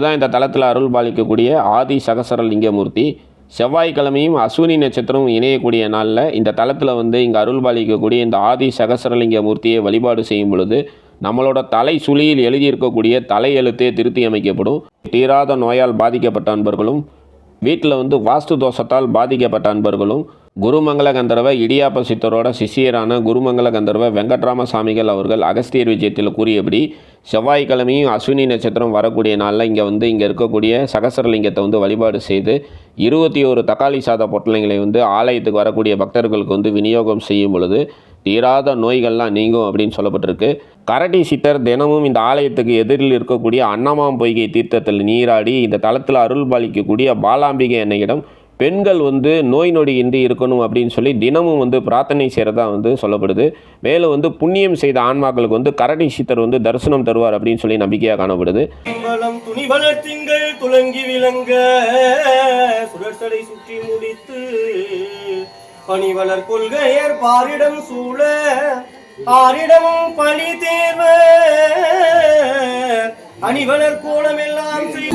தான் இந்த தளத்தில் அருள் பாலிக்கக்கூடிய ஆதி சகசரலிங்கமூர்த்தி செவ்வாய்க்கிழமையும் அஸ்வினி நட்சத்திரம் இணையக்கூடிய நாளில் இந்த தளத்தில் வந்து இங்கே அருள் பாலிக்கக்கூடிய இந்த ஆதி சகசரலிங்க மூர்த்தியை வழிபாடு செய்யும் பொழுது நம்மளோட தலை சுழியில் எழுதியிருக்கக்கூடிய தலை எழுத்தே திருத்தி அமைக்கப்படும். தீராத நோயால் பாதிக்கப்பட்ட அன்பர்களும் வீட்டில் வந்து வாஸ்து தோஷத்தால் பாதிக்கப்பட்ட அன்பர்களும் குருமங்கல கந்தர்வ இடியாப்ப சித்தரோட சிஷியரான குருமங்கல கந்தர்வ வெங்கட்ராம சாமிகள் அவர்கள் அகஸ்தியர் விஜயத்தில் கூறியபடி செவ்வாய்க்கிழமையும் அஸ்வினி நட்சத்திரம் வரக்கூடிய நாளில் இங்கே வந்து இங்கே இருக்கக்கூடிய சகசரலிங்கத்தை வந்து வழிபாடு செய்து இருபத்தி ஒரு தக்காளி சாத பொட்டலைங்களை வந்து ஆலயத்துக்கு வரக்கூடிய பக்தர்களுக்கு வந்து விநியோகம் செய்யும் பொழுது தீராத நோய்கள்லாம் நீங்கும் அப்படின்னு சொல்லப்பட்டிருக்கு. கரடி சித்தர் தினமும் இந்த ஆலயத்துக்கு எதிரில் இருக்கக்கூடிய அன்னமாம் பொய்கை தீர்த்தத்தில் நீராடி இந்த தளத்தில் அருள் பாலிக்கக்கூடிய பாலாம்பிகை என்னையிடம் பெண்கள் வந்து நோய் நொடி இன்றி இருக்கணும் அப்படின்னு சொல்லி தினமும் வந்து பிரார்த்தனை செய்கிறதா வந்து சொல்லப்படுது. மேலும் வந்து புண்ணியம் செய்த ஆன்மாக்களுக்கு வந்து கரடி சித்தர் வந்து தரிசனம் தருவார் அப்படின்னு சொல்லி நம்பிக்கையாக காணப்படுது. துணி துணிவளர் திங்கள் துலங்கி விளங்க சுடர்சடை சுற்றி முடித்து பணிவளர் கொள்கையர் பாரிடம் சூழ ஆரிடமும் பழி தேர்வ அணிவளர் கோலமெல்லாம் செய்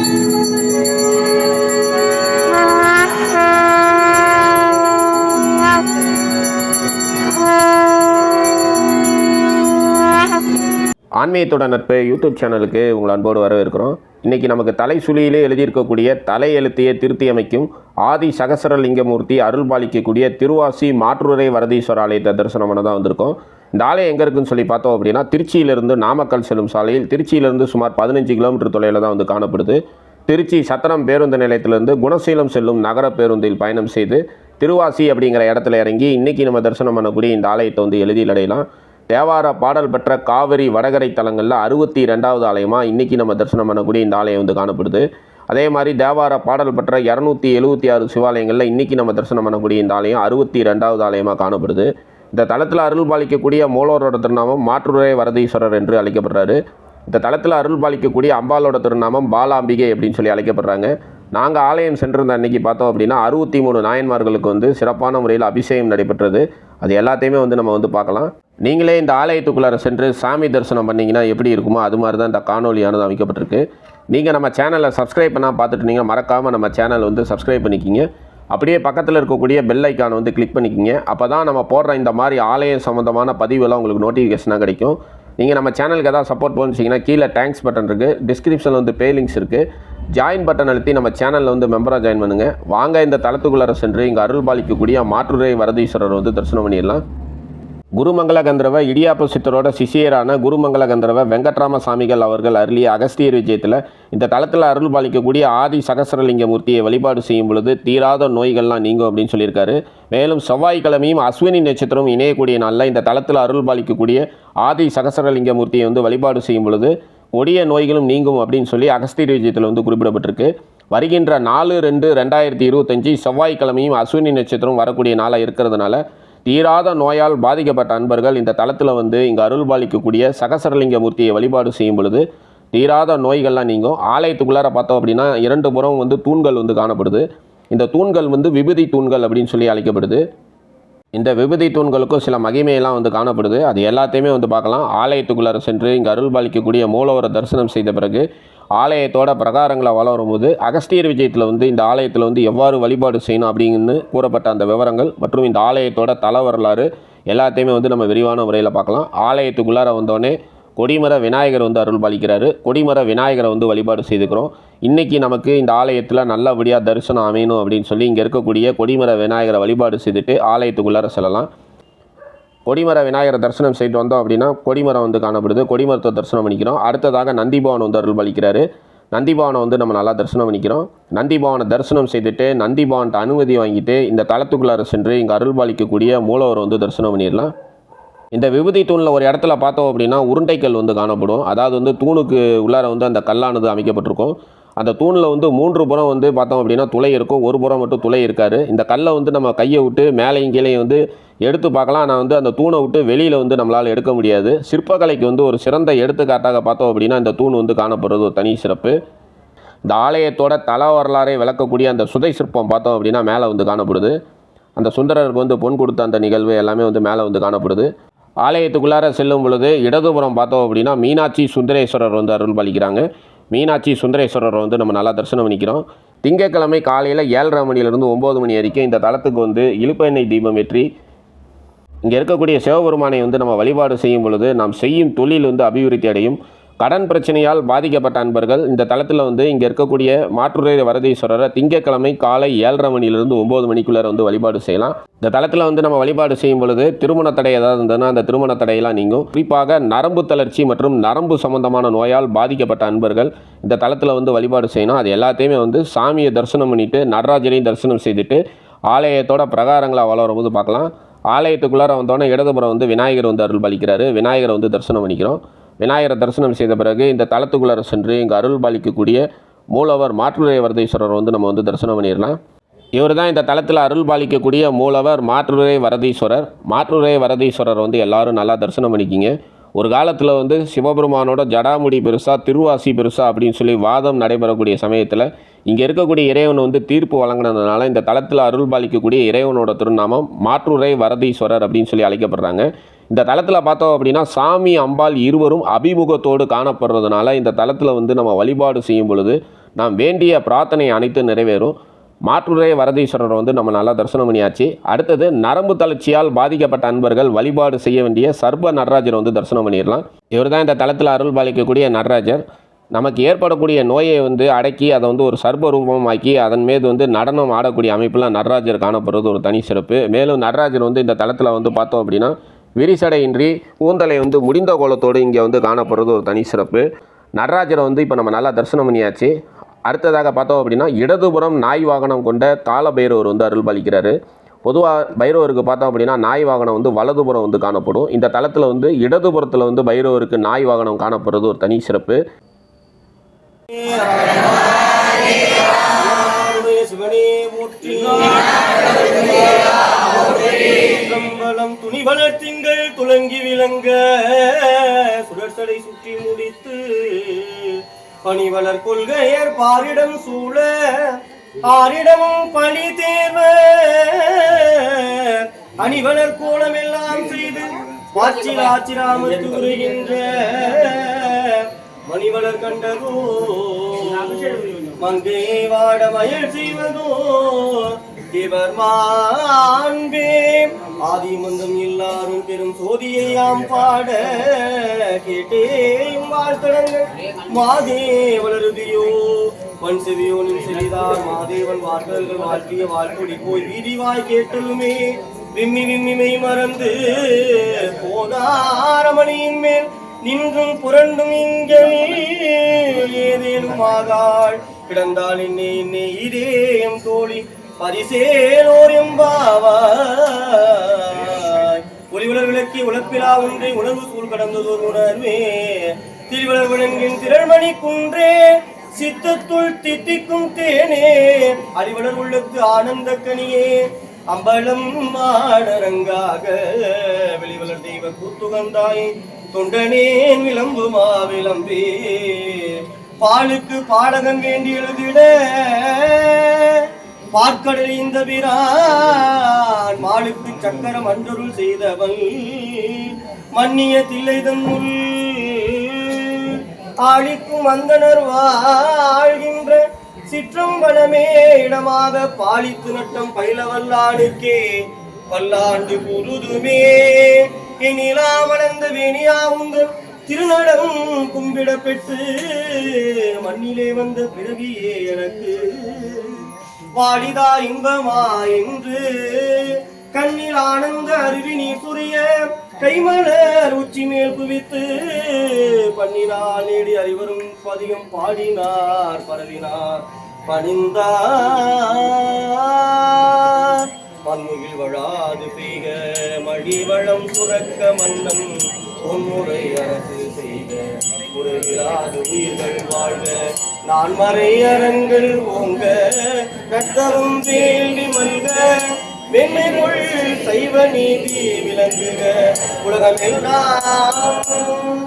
ஆன்மீகத்தோட நட்பு யூடியூப் சேனலுக்கு உங்கள் அன்போடு வரவேற்கிறோம். இன்றைக்கி நமக்கு தலை சுழியிலே எழுதியிருக்கக்கூடிய தலை எழுத்தையே திருத்தி அமைக்கும் ஆதி சகசரலிங்கமூர்த்தி அருள் பாலிக்கக்கூடிய திருவாசி மாற்றுரை வரதீஸ்வர ஆலயத்தை தரிசனம் பண்ண தான் வந்திருக்கோம். இந்த ஆலயம் எங்கே இருக்குன்னு சொல்லி பார்த்தோம் அப்படின்னா திருச்சியிலிருந்து நாமக்கல் செல்லும் சாலையில் திருச்சியிலிருந்து சுமார் பதினஞ்சு கிலோமீட்டர் தொலைவில் தான் வந்து காணப்படுது. திருச்சி சத்திரம் பேருந்து நிலையத்திலிருந்து குணசீலம் செல்லும் நகர பேருந்தில் பயணம் செய்து திருவாசி அப்படிங்கிற இடத்துல இறங்கி இன்றைக்கி நம்ம தரிசனம் பண்ணக்கூடிய இந்த ஆலயத்தை வந்து எழுதியில் அடையலாம். தேவார பாடல் பெற்ற காவிரி வடகரை தலங்களில் அறுபத்தி ரெண்டாவது ஆலயமாக இன்றைக்கி நம்ம தரிசனம் பண்ணக்கூடிய இந்த ஆலயம் வந்து காணப்படுது. அதே மாதிரி தேவார பாடல் பெற்ற இரநூத்தி எழுபத்தி ஆறு சிவாலயங்களில் இன்றைக்கி நம்ம தரிசனம் பண்ணக்கூடிய இந்த ஆலயம் அறுபத்தி ரெண்டாவது ஆலயமாக காணப்படுது. இந்த தளத்தில் அருள் பாலிக்கக்கூடிய மூலவரோட திருநாமம் மாற்றுரை வரதீஸ்வரர் என்று அழைக்கப்படுறாரு. இந்த தளத்தில் அருள் பாலிக்கக்கூடிய அம்பாலோட திருநாமம் பாலாம்பிகை அப்படின்னு சொல்லி அழைக்கப்படுறாங்க. நாங்கள் ஆலயம் சென்றிருந்த அன்னைக்கு பார்த்தோம் அப்படின்னா அறுபத்தி மூணு நாயன்மார்களுக்கு வந்து சிறப்பான முறையில் அபிஷேகம் நடைபெற்றது. அது எல்லாத்தையுமே வந்து நம்ம வந்து பார்க்கலாம். நீங்களே இந்த ஆலயத்துக்குள்ளார சென்று சாமி தரிசனம் பண்ணிங்கன்னா எப்படி இருக்குமோ அது மாதிரி தான் இந்த காணொலியானது அமைக்கப்பட்டிருக்கு. நீங்கள் நம்ம சேனலை சப்ஸ்கிரைப் பண்ணால் பார்த்துட்டு நீங்கள் மறக்காமல் நம்ம சேனல் வந்து சப்ஸ்கிரைப் பண்ணிக்கிங்க. அப்படியே பக்கத்தில் இருக்கக்கூடிய பெல் ஐக்கானை வந்து கிளிக் பண்ணிக்கிங்க. அப்போ தான் நம்ம போடுற இந்த மாதிரி ஆலயம் சம்மந்தமான பதிவெல்லாம் உங்களுக்கு நோட்டிஃபிகேஷனாக கிடைக்கும். நீங்கள் நம்ம சேனலுக்கு எதாவது சப்போர்ட் பண்ணிச்சிங்கன்னா கீழே தேங்க்ஸ் பட்டன் இருக்குது டிஸ்கிரிப்ஷனில் வந்து பே லிங்க்ஸ் இருக்குது ஜாயின் பட்டன் அழுத்தி நம்ம சேனலில் வந்து மெம்பராக ஜாயின் பண்ணுங்கள் வாங்க இந்த தளத்துக்குள்ளார சென்று இங்கே அருள் பாலிக்கக்கூடிய மாற்றுரை வரதீஸ்வரர் வந்து தரிசனம் பண்ணிடலாம். குருமங்கல கந்தரவ இடியாப்ப சித்தரோட சிஷியரான குருமங்கல கந்தரவ வெங்கட்ராம சாமிகள் அவர்கள் அருளிய அகஸ்தியர் விஜயத்தில் இந்த தளத்தில் அருள் பாலிக்கக்கூடிய ஆதி சகசரலிங்க மூர்த்தியை வழிபாடு செய்யும் பொழுது தீராத நோய்கள்லாம் நீங்கும் அப்படின்னு சொல்லியிருக்காரு. மேலும் செவ்வாய்க்கிழமையும் அஸ்வினி நட்சத்திரம் இணையக்கூடிய நாளில் இந்த தளத்தில் அருள் பாலிக்கக்கூடிய ஆதி சகசரலிங்க மூர்த்தியை வந்து வழிபாடு செய்யும் பொழுது கொடிய நோய்களும் நீங்கும் அப்படின்னு சொல்லி அகஸ்தியர் விஜயத்தில் வந்து குறிப்பிடப்பட்டிருக்கு. வருகின்ற நாலு ரெண்டு ரெண்டாயிரத்தி இருபத்தஞ்சி செவ்வாய்க்கிழமையும் அஸ்வினி நட்சத்திரம் வரக்கூடிய நாளாக இருக்கிறதுனால தீராத நோயால் பாதிக்கப்பட்ட அன்பர்கள் இந்த தளத்தில் வந்து இங்கே அருள் பாலிக்கக்கூடிய சகசரலிங்க மூர்த்தியை வழிபாடு செய்யும் பொழுது தீராத நோய்கள்லாம் நீங்கும். ஆலயத்துக்குள்ளார பார்த்தோம் அப்படின்னா இரண்டு புறம் வந்து தூண்கள் வந்து காணப்படுது. இந்த தூண்கள் வந்து விபூதி தூண்கள் அப்படின்னு சொல்லி அழைக்கப்படுது. இந்த விபூதி தூண்களுக்கும் சில மகிமையெல்லாம் வந்து காணப்படுது. அது எல்லாத்தையுமே வந்து பார்க்கலாம். ஆலயத்துக்குள்ளார சென்று இங்கே அருள் பாலிக்கக்கூடிய மூலவரை தரிசனம் செய்த பிறகு ஆலயத்தோட பிரகாரங்களை வளரும்போது அகஸ்தியர் விஜயத்தில் வந்து இந்த ஆலயத்தில் வந்து எவ்வாறு வழிபாடு செய்யணும் அப்படின்னு கூறப்பட்ட அந்த விவரங்கள் மற்றும் இந்த ஆலயத்தோட தல வரலாறு எல்லாத்தையுமே வந்து நம்ம விரிவான முறையில் பார்க்கலாம். ஆலயத்துக்குள்ளார வந்தோடனே கொடிமர விநாயகர் வந்து அருள் பாலிக்கிறாரு. கொடிமர விநாயகரை வந்து வழிபாடு செய்துக்கிறோம். இன்றைக்கி நமக்கு இந்த ஆலயத்தில் நல்லபடியாக தரிசனம் அமையணும் அப்படின்னு சொல்லி இங்கே இருக்கக்கூடிய கொடிமர விநாயகரை வழிபாடு செய்துட்டு ஆலயத்துக்குள்ளார செல்லலாம். கொடிமர விநாயகரை தரிசனம் செய்துட்டு வந்தோம் அப்படின்னா கொடிமரம் வந்து காணப்படுது. கொடிமரத்தை தரிசனம் பண்ணிக்கிறோம். அடுத்ததாக நந்திபவன் வந்து அருள் பலிக்கிறாரு நந்திபவனை வந்து நம்ம நல்லா தரிசனம் பண்ணிக்கிறோம். நந்திபவனை தரிசனம் செய்துட்டு நந்திபவன்ட்ட அனுமதி வாங்கிட்டு இந்த தளத்துக்குள்ளார சென்று இங்கே அருள் பாலிக்கக்கூடிய மூலவர் வந்து தரிசனம் பண்ணிடலாம். இந்த விபூதி தூணில் ஒரு இடத்துல பார்த்தோம் அப்படின்னா உருண்டைக்கல் வந்து காணப்படும். அதாவது வந்து தூணுக்கு உள்ளார வந்து அந்த கல்லானது அமைக்கப்பட்டிருக்கும். அந்த தூணில் வந்து மூன்று புறம் வந்து பார்த்தோம் அப்படின்னா துளை இருக்கும். ஒரு புறம் மட்டும் துளை இருக்காரு. இந்த கல்லை வந்து நம்ம கையை விட்டு மேலையும் கீழே வந்து எடுத்து பார்க்கலாம். ஆனால் வந்து அந்த தூணை விட்டு வெளியில் வந்து நம்மளால் எடுக்க முடியாது. சிற்பக்கலைக்கு வந்து ஒரு சிறந்த எடுத்துக்காட்டாக பார்த்தோம் அப்படின்னா இந்த தூண் வந்து காணப்படுறது ஒரு தனி சிறப்பு. இந்த ஆலயத்தோட தல வரலாறை விளக்கக்கூடிய அந்த சுதை சிற்பம் பார்த்தோம் அப்படின்னா மேலே வந்து காணப்படுது. அந்த சுந்தரருக்கு வந்து பொன் கொடுத்த அந்த நிகழ்வு எல்லாமே வந்து மேலே வந்து காணப்படுது. ஆலயத்துக்குள்ளார செல்லும் பொழுது இடதுபுறம் பார்த்தோம் அப்படின்னா மீனாட்சி சுந்தரேஸ்வரர் வந்து அருள் பாலிக்கிறாங்க மீனாட்சி சுந்தரேஸ்வரரை வந்து நம்ம நல்லா தரிசனம் பண்ணிக்கிறோம். திங்கட்கிழமை காலையில் ஏழரை மணிலேருந்து ஒம்பது மணி வரைக்கும் இந்த தளத்துக்கு வந்து இழுப்பெண்ணெய் தீபம் ஏற்றி இங்கே இருக்கக்கூடிய சிவபெருமானை வந்து நம்ம வழிபாடு செய்யும் பொழுது நாம் செய்யும் தொழில் வந்து அபிவிருத்தி அடையும். கடன் பிரச்சனையால் பாதிக்கப்பட்ட அன்பர்கள் இந்த தளத்தில் வந்து இங்கே இருக்கக்கூடிய மாற்றுரை வரதீஸ்வரரை திங்கட்கிழமை காலை ஏழரை மணிலிருந்து ஒம்பது மணிக்குள்ளே வந்து வழிபாடு செய்யலாம். இந்த தளத்தில் வந்து நம்ம வழிபாடு செய்யும் பொழுது திருமண தடை ஏதாவது இருந்ததுன்னா அந்த திருமண தடையெல்லாம் நீங்கும். குறிப்பாக நரம்பு தளர்ச்சி மற்றும் நரம்பு சம்பந்தமான நோயால் பாதிக்கப்பட்ட அன்பர்கள் இந்த தளத்தில் வந்து வழிபாடு செய்யணும். அது எல்லாத்தையுமே வந்து சாமியை தரிசனம் பண்ணிவிட்டு நடராஜரையும் தரிசனம் செய்துட்டு ஆலயத்தோட பிரகாரங்களை வளரும் போது பார்க்கலாம். ஆலயத்துக்குள்ளார வந்தோடனே இடதுபுறம் வந்து விநாயகர் வந்து அருள் பாலிக்கிறாரு விநாயகரை வந்து தரிசனம் பண்ணிக்கிறோம். விநாயகரை தரிசனம் செய்த பிறகு இந்த தளத்துக்குள்ளார சென்று இங்கே அருள் பாலிக்கக்கூடிய மூலவர் மாற்றுரை வரதீஸ்வரர் வந்து நம்ம வந்து தரிசனம் பண்ணிடலாம். இவர் தான் இந்த தளத்தில் அருள் பாலிக்கக்கூடிய மூலவர் மாற்றுரை வரதீஸ்வரர். மாற்றுரை வரதீஸ்வரர் வந்து எல்லாரும் நல்லா தரிசனம் பண்ணிக்கிங்க. ஒரு காலத்தில் வந்து சிவபெருமானோட ஜடாமுடி பெருசா திருவாசி பெருசா அப்படின்னு சொல்லி வாதம் நடைபெறக்கூடிய சமயத்தில் இங்கே இருக்கக்கூடிய இறைவன் வந்து தீர்ப்பு வழங்கினதுனால இந்த தளத்தில் அருள் பாலிக்கக்கூடிய இறைவனோட திருநாமம் மாற்றுரை வரதீஸ்வரர் அப்படின்னு சொல்லி அழைக்கப்படுறாங்க. இந்த தளத்தில் பார்த்தோம் அப்படின்னா சாமி அம்பாள் இருவரும் அபிமுகத்தோடு காணப்படுறதுனால இந்த தளத்தில் வந்து நம்ம வழிபாடு செய்யும் பொழுது நாம் வேண்டிய பிரார்த்தனை அனைத்து நிறைவேறும். மாற்றுரை வரதீஸ்வரரை வந்து நம்ம நல்லா தரிசனம் பண்ணியாச்சு. அடுத்தது நரம்பு தளர்ச்சியால் பாதிக்கப்பட்ட அன்பர்கள் வழிபாடு செய்ய வேண்டிய சர்ப நடராஜரை வந்து தரிசனம் பண்ணிடலாம். இவர் தான் இந்த தளத்தில் அருள் பாலிக்கக்கூடிய நடராஜர். நமக்கு ஏற்படக்கூடிய நோயை வந்து அடக்கி அதை வந்து ஒரு சர்ப ரூபமாக்கி அதன் மீது வந்து நடனம் ஆடக்கூடிய அமைப்பில் நடராஜர் காணப்படுறது ஒரு தனி சிறப்பு. மேலும் நடராஜர் வந்து இந்த தளத்தில் வந்து பார்த்தோம் அப்படின்னா விரிசடையின்றி கூந்தலை வந்து முடிந்த கோலத்தோடு இங்கே வந்து காணப்படுறது ஒரு தனி சிறப்பு. நடராஜரை வந்து இப்போ நம்ம நல்லா தரிசனம் பண்ணியாச்சு. அடுத்ததாக பார்த்தோம் அப்படின்னா இடதுபுறம் நாய் வாகனம் கொண்ட கால பைரவர் வந்து அருள் பாலிக்கிறாரு பொதுவாக பைரவருக்கு பார்த்தோம் அப்படின்னா நாய் வாகனம் வந்து வலதுபுறம் வந்து காணப்படும். இந்த தளத்தில் வந்து இடதுபுறத்தில் வந்து பைரவருக்கு நாய் வாகனம் காணப்படுறது ஒரு தனி சிறப்பு. சிவனே போற்றி சிதம்பரம் துணி வளர்த்திங்கள் துலங்கி விளங்க சுடர்சடை சுற்றி முடித்து பணிவளர் கொள்கையர் பாரிடம் சூழ ஆரிடமும் பணி தேர்வ அணிவளர் கோலமெல்லாம் செய்து வாச்சில் ஆச்சிராமத்து உரைகின்ற மணிவளர் கண்டதோ மங்கை வாட மயில் செய்வதோ இவர் மாண்பே. ஆதி மந்தம் எல்லாரும் பெரும் சோதியையாம் பாட கேட்டேயும் வாழ்த்தடங்கள் மாதேவளருதியோ மண் செவியோனின் செவிதார் மாதேவன் வார்த்தல்கள் வாழ்த்திய வாழ்க்கொடி போய் வீதிவாய் கேட்டலுமே. விம்மி விம்மிமை மறந்து போதாரமணியின் மேல். நின்றும் புரண்டும் இங்கே ஏதேனும் ஆகாள் கிடந்தால் இன்னே இன்னே இதேயம் தோழி. பரிசேலோர் எம்பாவாய் ஒளிவளர் விளக்கி உழப்பிலா ஒன்றை உணர்வு சூழ் கடந்ததோர் உணர்வே. திருவளர் விளங்கின் திரள்மணி குன்றே. சித்தத்துள் தித்திக்கும் தேனே. அறிவளர் உள்ளத்து ஆனந்த கனியே. அம்பலம் மாடரங்காக வெளிவளர் தெய்வ கூத்துகந்தாய் தொண்டனேன் விளம்பு விளம்பே பாலுக்கு பாடகன் வேண்டி எழுதிட. பார்க்கடல் இந்த பிரான் மாலுக்கு சக்கரம் அன்றருள் செய்தவன் மன்னிய தில்லை தன்னுள் ஆளிக்கும் அந்தனர் வாழ்கின்ற சிற்றம்பலமே இடமாக பாலித்து நட்டம் பயிலவல்லானுக்கே. பல்லாண்டு புருதுமே. இனிலா வளர்ந்த வேணியா உங்கள் திருநடம் கும்பிட பெற்று மண்ணிலே வந்த பிறவியே எனக்கு. வாடிதா இன்பமா என்று கண்ணில் ஆனந்த அருவி புரிய கைமலர் உச்சி மேல் குவித்து பண்ணினார் நேடி அறிவரும் பதிகம் பாடினார் பரவினார் பணிந்தார். மண்முகில் வழாது பெய்க. மழிவளம் சுரக்க மன்னன் பொன்முறை அரசு செய்த முறையிலாது உயிர்கள் வாழ்க. நான் மறை அரங்கள் ஓங்க கட்டவும் வேண்டி மல்க. மென்மைகுள் சைவ நீதி விளங்குக. உலகம் எல்லாம்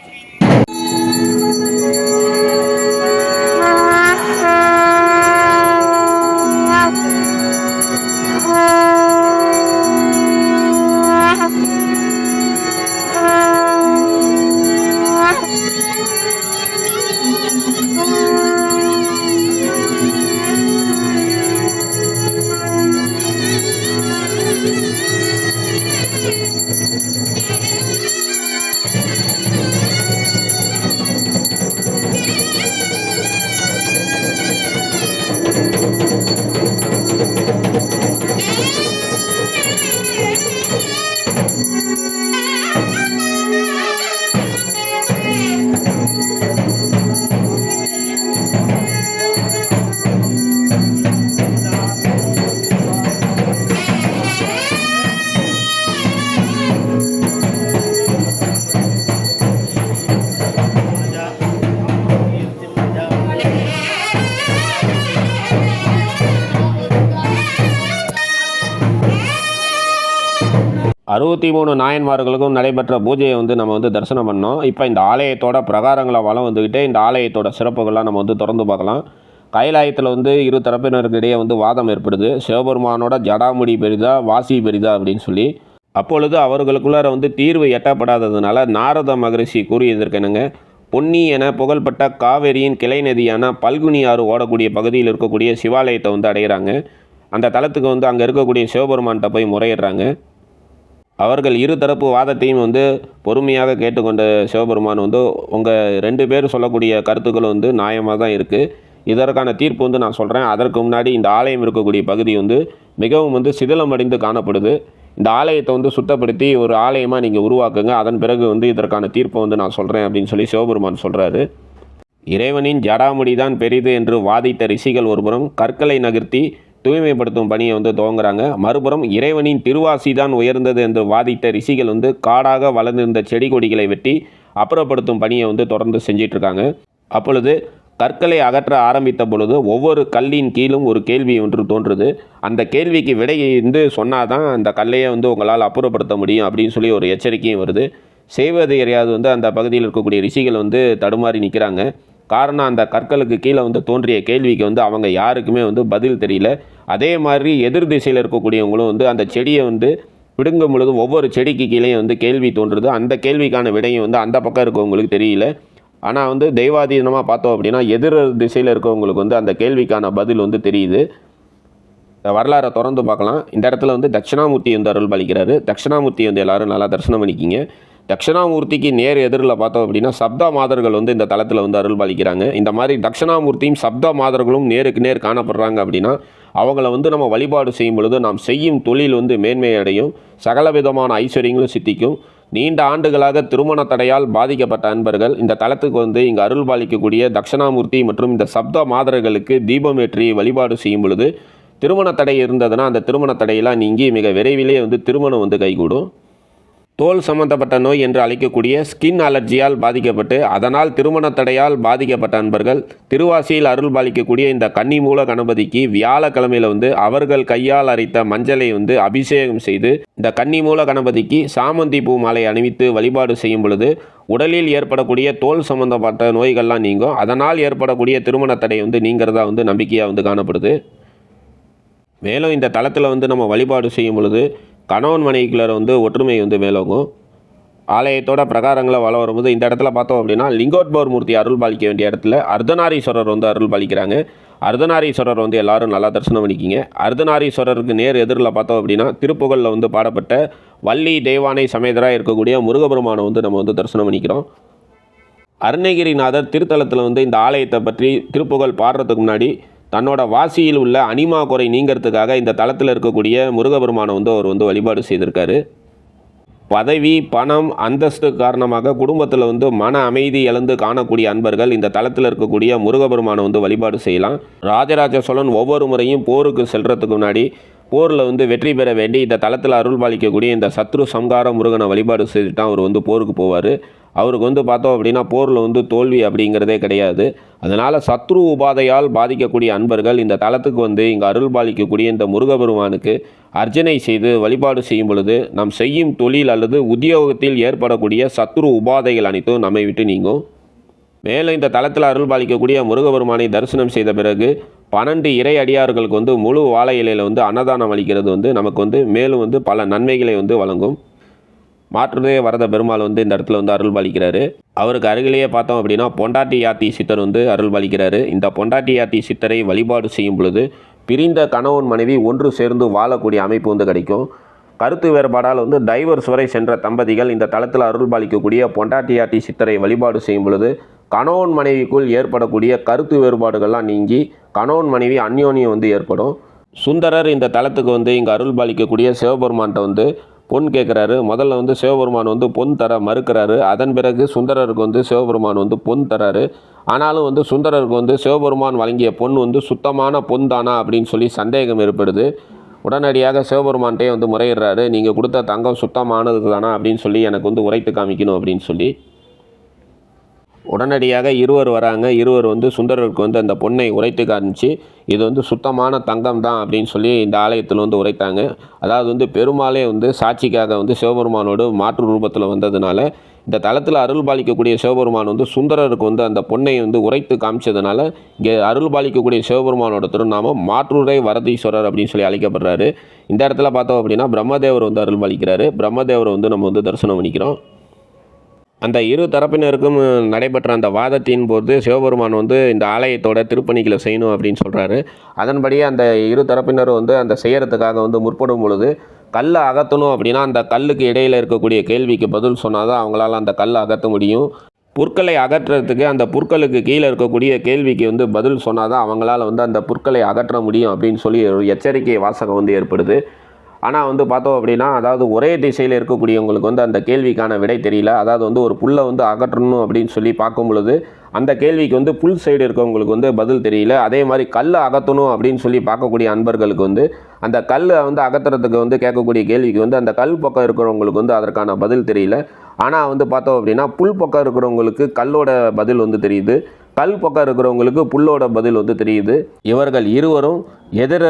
அறுபத்தி மூணு நாயன்மார்களுக்கும் நடைபெற்ற பூஜையை வந்து நம்ம வந்து தரிசனம் பண்ணோம். இப்போ இந்த ஆலயத்தோட பிரகாரங்களை வளம் வந்துக்கிட்டே இந்த ஆலயத்தோட சிறப்புகள்லாம் நம்ம வந்து திறந்து பார்க்கலாம். கைலாயத்தில் வந்து இரு தரப்பினருக்கு இடையே வந்து வாதம் ஏற்படுது. சிவபெருமானோட ஜடாமுடி பெரிதா வாசி பெரிதா அப்படின்னு சொல்லி. அப்பொழுது அவர்களுக்குள்ளார வந்து தீர்வு எட்டப்படாததுனால நாரத மகரிஷி கூறியதற்கெனங்க பொன்னி என புகழ்பட்ட காவேரியின் கிளை நதியான பல்குனி ஆறு ஓடக்கூடிய பகுதியில் இருக்கக்கூடிய சிவாலயத்தை வந்து அடைகிறாங்க அந்த தலத்துக்கு வந்து அங்கே இருக்கக்கூடிய சிவபெருமான்கிட்ட போய் முறையிடுறாங்க. அவர்கள் இருதரப்பு வாதத்தையும் வந்து பொறுமையாக கேட்டுக்கொண்ட சிவபெருமான் வந்து உங்கள் ரெண்டு பேர் சொல்லக்கூடிய கருத்துக்கள் வந்து நியாயமாக தான் இருக்குது இதற்கான தீர்ப்பு வந்து நான் சொல்கிறேன் அதற்கு முன்னாடி இந்த ஆலயம் இருக்கக்கூடிய பகுதி வந்து மிகவும் வந்து சிதிலமடைந்து காணப்படுது. இந்த ஆலயத்தை வந்து சுத்தப்படுத்தி ஒரு ஆலயமாக நீங்கள் உருவாக்குங்க. அதன் பிறகு வந்து இதற்கான தீர்ப்பை வந்து நான் சொல்கிறேன் அப்படின்னு சொல்லி சிவபெருமான் சொல்கிறாரு இறைவனின் ஜடாமுடி தான் பெரிது என்று வாதித்த ரிஷிகள் ஒருபுறம் கற்களை நகர்த்தி தூய்மைப்படுத்தும் பணியை வந்து துவங்குறாங்க. மறுபுறம் இறைவனின் திருவாசி தான் உயர்ந்தது என்று வாதிட்ட ரிஷிகள் வந்து காடாக வளர்ந்திருந்த செடி கொடிகளை வெட்டி அப்புறப்படுத்தும் பணியை வந்து தொடர்ந்து செஞ்சிட்டு இருக்காங்க அப்பொழுது கற்களை அகற்ற ஆரம்பித்த பொழுது ஒவ்வொரு கல்லின் கீழும் ஒரு கேள்வி ஒன்று தோன்றுது. அந்த கேள்விக்கு விடையை வந்து சொன்னாதான் அந்த கல்லையை வந்து உங்களால் அப்புறப்படுத்த முடியும் அப்படின்னு சொல்லி ஒரு எச்சரிக்கையும் வருது. செய்வது எறியாது வந்து அந்த பகுதியில் இருக்கக்கூடிய ரிஷிகள் வந்து தடுமாறி நிற்கிறாங்க காரணம் அந்த கற்களுக்கு கீழே வந்து தோன்றிய கேள்விக்கு வந்து அவங்க யாருக்குமே வந்து பதில் தெரியல. அதே மாதிரி எதிர் திசையில் இருக்கக்கூடியவங்களும் வந்து அந்த செடியை வந்து பிடுங்கும் பொழுது ஒவ்வொரு செடிக்கு கீழே வந்து கேள்வி தோன்றுது. அந்த கேள்விக்கான விடையும் வந்து அந்த பக்கம் இருக்கவங்களுக்கு தெரியல. ஆனால் வந்து தெய்வாதீனமாக பார்த்தோம் அப்படின்னா எதிர் திசையில் இருக்கவங்களுக்கு வந்து அந்த கேள்விக்கான பதில் வந்து தெரியுது. இந்த வரலாறை திறந்து பார்க்கலாம். இந்த இடத்துல வந்து தட்சிணாமூர்த்தி வந்து அருள் பாலிக்கிறாரு தட்சிணாமூர்த்தி வந்து எல்லாரும் நல்லா தரிசனம் பண்ணிக்கிங்க. தட்சிணாமூர்த்திக்கு நேர் எதிரில் பார்த்தோம் அப்படின்னா சப்தா மாதர்கள் வந்து இந்த தளத்தில் வந்து அருள் பாலிக்கிறாங்க இந்த மாதிரி தட்சிணாமூர்த்தியும் சப்தா மாதர்களும் நேருக்கு நேர் காணப்படுறாங்க அப்படின்னா அவங்கள வந்து நம்ம வழிபாடு செய்யும் பொழுது நாம் செய்யும் தொழில் வந்து மேன்மை அடையும். சகல விதமான ஐஸ்வர்யங்களும் சித்திக்கும். நீண்ட ஆண்டுகளாக திருமண தடையால் பாதிக்கப்பட்ட அன்பர்கள் இந்த தளத்துக்கு வந்து இங்கு அருள் பாலிக்கக்கூடிய தட்சிணாமூர்த்தி மற்றும் இந்த சப்த மாதர்களுக்கு தீபம் ஏற்றி வழிபாடு செய்யும் பொழுது திருமண தடை இருந்ததுன்னா அந்த திருமண தடையெல்லாம் நீங்கி மிக விரைவிலே வந்து திருமணம் வந்து கைகூடும். தோல் சம்பந்தப்பட்ட நோய் என்று அழைக்கக்கூடிய ஸ்கின் அலர்ஜியால் பாதிக்கப்பட்டு அதனால் திருமண தடையால் பாதிக்கப்பட்ட அன்பர்கள் திருவாசியில் அருள் பாலிக்கக்கூடிய இந்த கன்னிமூல கணபதிக்கு வியாழக்கிழமையில் வந்து அவர்கள் கையால் அரைத்த மஞ்சளை வந்து அபிஷேகம் செய்து இந்த கன்னிமூல கணபதிக்கு சாமந்தி பூ மாலை அணிவித்து வழிபாடு செய்யும் பொழுது உடலில் ஏற்படக்கூடிய தோல் சம்பந்தப்பட்ட நோய்கள்லாம் நீங்கும். அதனால் ஏற்படக்கூடிய திருமண தடை வந்து நீங்கிறதா வந்து நம்பிக்கையாக வந்து காணப்படுது. மேலும் இந்த தளத்தில் வந்து நம்ம வழிபாடு செய்யும் பொழுது கணவன் மனைவிக்குள்ளே வந்து ஒற்றுமை வந்து மேலோங்கும். ஆலயத்தோட பிரகாரங்களை வள வரும்போது இந்த இடத்துல பார்த்தோம் அப்படின்னா லிங்கோத்பவர் மூர்த்தி அருள் பாலிக்க வேண்டிய இடத்துல அர்த்தநாரீஸ்வரர் வந்து அருள் பாலிக்கிறாங்க. அர்த்தநாரீஸ்வரர் வந்து எல்லாரும் நல்லா தரிசனம் பண்ணிக்கிங்க. அர்த்தநாரீஸ்வரருக்கு நேர் எதிரில் பார்த்தோம் அப்படின்னா திருப்புகழில் வந்து பாடப்பட்ட வள்ளி தெய்வானை சமேதராக இருக்கக்கூடிய முருகபெருமானை வந்து நம்ம வந்து தரிசனம் பண்ணிக்கிறோம். அருணகிரிநாதர் திருத்தலத்தில் வந்து இந்த ஆலயத்தை பற்றி திருப்புகழ் பாடுறதுக்கு முன்னாடி தன்னோட வாசியில் உள்ள அனிமா குறை நீங்கிறதுக்காக இந்த தளத்தில் இருக்கக்கூடிய முருகபெருமானை வந்து அவர் வந்து வழிபாடு செய்திருக்காரு. பதவி பணம் அந்தஸ்து காரணமாக குடும்பத்தில் வந்து மன அமைதி இழந்து காணக்கூடிய அன்பர்கள் இந்த தளத்தில் இருக்கக்கூடிய முருகபெருமானை வந்து வழிபாடு செய்யலாம். ராஜராஜ சோழன் ஒவ்வொரு முறையும் போருக்கு செல்கிறதுக்கு முன்னாடி போரில் வந்து வெற்றி பெற வேண்டி இந்த தளத்தில் அருள் பாலிக்கக்கூடிய இந்த சத்ரு சம்கார முருகனை வழிபாடு செய்துட்டு தான் அவர் வந்து போருக்கு போவார். அவருக்கு வந்து பார்த்தோம் அப்படின்னா போரில் வந்து தோல்வி அப்படிங்கிறதே கிடையாது. அதனால் சத்ரு உபாதையால் பாதிக்கக்கூடிய அன்பர்கள் இந்த தளத்துக்கு வந்து இங்கே அருள் பாலிக்கக்கூடிய இந்த முருகபெருமானுக்கு அர்ச்சனை செய்து வழிபாடு செய்யும் பொழுது நாம் செய்யும் தொழில் அல்லது உத்தியோகத்தில் ஏற்படக்கூடிய சத்ரு உபாதைகள் அனைத்தும் நம்மை விட்டு நீங்கும். மேலும் இந்த தளத்தில் அருள் பாலிக்கக்கூடிய முருகபெருமானை தரிசனம் செய்த பிறகு பன்னெண்டு இறை அடியார்களுக்கு வந்து முழு வாழை இலையில் வந்து அன்னதானம் அளிக்கிறது வந்து நமக்கு வந்து மேலும் வந்து பல நன்மைகளை வந்து வழங்கும். மாற்றுதே வரத பெருமாள் வந்து இந்த இடத்துல வந்து அருள் பாலிக்கிறாரு அவருக்கு அருகிலேயே பார்த்தோம் அப்படின்னா பொண்டாட்டி யாத்தி சித்தர் வந்து அருள் பாலிக்கிறாரு இந்த பொண்டாட்டி யாத்தி சித்தரை வழிபாடு செய்யும் பொழுது பிரிந்த கணவன் மனைவி ஒன்று சேர்ந்து வாழக்கூடிய அமைப்பு வந்து கிடைக்கும். கருத்து வேறுபாடால் வந்து டைவர்ஸ் வரை சென்ற தம்பதிகள் இந்த தளத்தில் அருள் பாலிக்கக்கூடிய பொண்டாட்டியாட்டி சித்தரை வழிபாடு செய்யும் பொழுது கணவன் மனைவிக்குள் ஏற்படக்கூடிய கருத்து வேறுபாடுகள்லாம் நீங்கி கணவன் மனைவி அந்யோன்யம் வந்து ஏற்படும். சுந்தரர் இந்த தலத்துக்கு வந்து இங்கே அருள் பாலிக்கக்கூடிய சிவபெருமான்கிட்ட வந்து பொன் கேட்குறாரு. முதல்ல வந்து சிவபெருமான் வந்து பொன் தர மறுக்கிறாரு. அதன் பிறகு சுந்தரருக்கு வந்து சிவபெருமான் வந்து பொன் தராரு. ஆனாலும் வந்து சுந்தரருக்கு வந்து சிவபெருமான் வழங்கிய பொன் வந்து சுத்தமான பொன் தானா அப்படின்னு சொல்லி சந்தேகம் ஏற்படுது. உடனடியாக சிவபெருமான்கிட்டே வந்து முறையிடுறாரு. நீங்கள் கொடுத்த தங்கம் சுத்தமானது தானா அப்படின்னு சொல்லி எனக்கு வந்து உரைத்து காமிக்கணும் அப்படின்னு சொல்லி. உடனடியாக இருவர் வராங்க. இருவர் வந்து சுந்தரருக்கு வந்து அந்த பொண்ணை உரைத்து காமிச்சு இது வந்து சுத்தமான தங்கம் தான் அப்படின்னு சொல்லி இந்த ஆலயத்தில் வந்து உரைத்தாங்க. அதாவது வந்து பெருமாளே வந்து சாட்சிக்காக வந்து சிவபெருமானோடு மாற்று ரூபத்தில் வந்ததுனால இந்த தளத்தில் அருள் பாலிக்கக்கூடிய சிவபெருமான் வந்து சுந்தரருக்கு வந்து அந்த பொண்ணை வந்து உரைத்து காமிச்சதுனால இங்கே அருள் பாலிக்கக்கூடிய சிவபெருமானோட திருநாமம் மாற்றுரை வரதீஸ்வரர் அப்படின்னு சொல்லி அழைக்கப்படுறாரு. இந்த இடத்துல பார்த்தோம் அப்படின்னா பிரம்மதேவர் வந்து அருள் பாலிக்கிறாரு. பிரம்மதேவர் வந்து நம்ம வந்து தரிசனம் பண்ணிக்கிறோம். அந்த இரு தரப்பினருக்கும் நடைபெற்ற அந்த வாதத்தின் போது சிவபெருமான் வந்து இந்த ஆலயத்தோட திருப்பணிகளை செய்யணும் அப்படின்னு சொல்கிறாரு அதன்படியே அந்த இரு தரப்பினரும் வந்து அந்த செய்யறதுக்காக வந்து முற்படும் பொழுது கல்லை அகற்றணும் அப்படின்னா அந்த கல்லுக்கு இடையில் இருக்கக்கூடிய கேள்விக்கு பதில் சொன்னால் தான் அவங்களால அந்த கல்லை அகற்ற முடியும். புற்களை அகற்றுறதுக்கு அந்த புற்களுக்கு கீழே இருக்கக்கூடிய கேள்விக்கு வந்து பதில் சொன்னால் தான் அவங்களால வந்து அந்த புற்களை அகற்ற முடியும் அப்படின்னு சொல்லி ஒரு எச்சரிக்கை வாசகம் வந்து ஏற்படுது. ஆனால் வந்து பார்த்தோம் அப்படின்னா அதாவது ஒரே திசையில் இருக்கக்கூடியவங்களுக்கு வந்து அந்த கேள்விக்கான விடை தெரியல. அதாவது வந்து ஒரு புல்லை வந்து அகற்றணும் அப்படின்னு சொல்லி பார்க்கும் பொழுது அந்த கேள்விக்கு வந்து புல் சைடு இருக்கவங்களுக்கு வந்து பதில் தெரியல. அதே மாதிரி கல் அகற்றணும் அப்படின்னு சொல்லி பார்க்கக்கூடிய அன்பர்களுக்கு வந்து அந்த கல்லை வந்து அகற்றுறதுக்கு வந்து கேட்கக்கூடிய கேள்விக்கு வந்து அந்த கல் பக்கம் இருக்கிறவங்களுக்கு வந்து அதற்கான பதில் தெரியல. ஆனால் வந்து பார்த்தோம் அப்படின்னா புல் பக்கம் இருக்கிறவங்களுக்கு கல்லோட பதில் வந்து தெரியுது. கல் பக்கம் இருக்கிறவங்களுக்கு புல்லோட பதில் வந்து தெரியுது. இவர்கள் இருவரும் எதிர்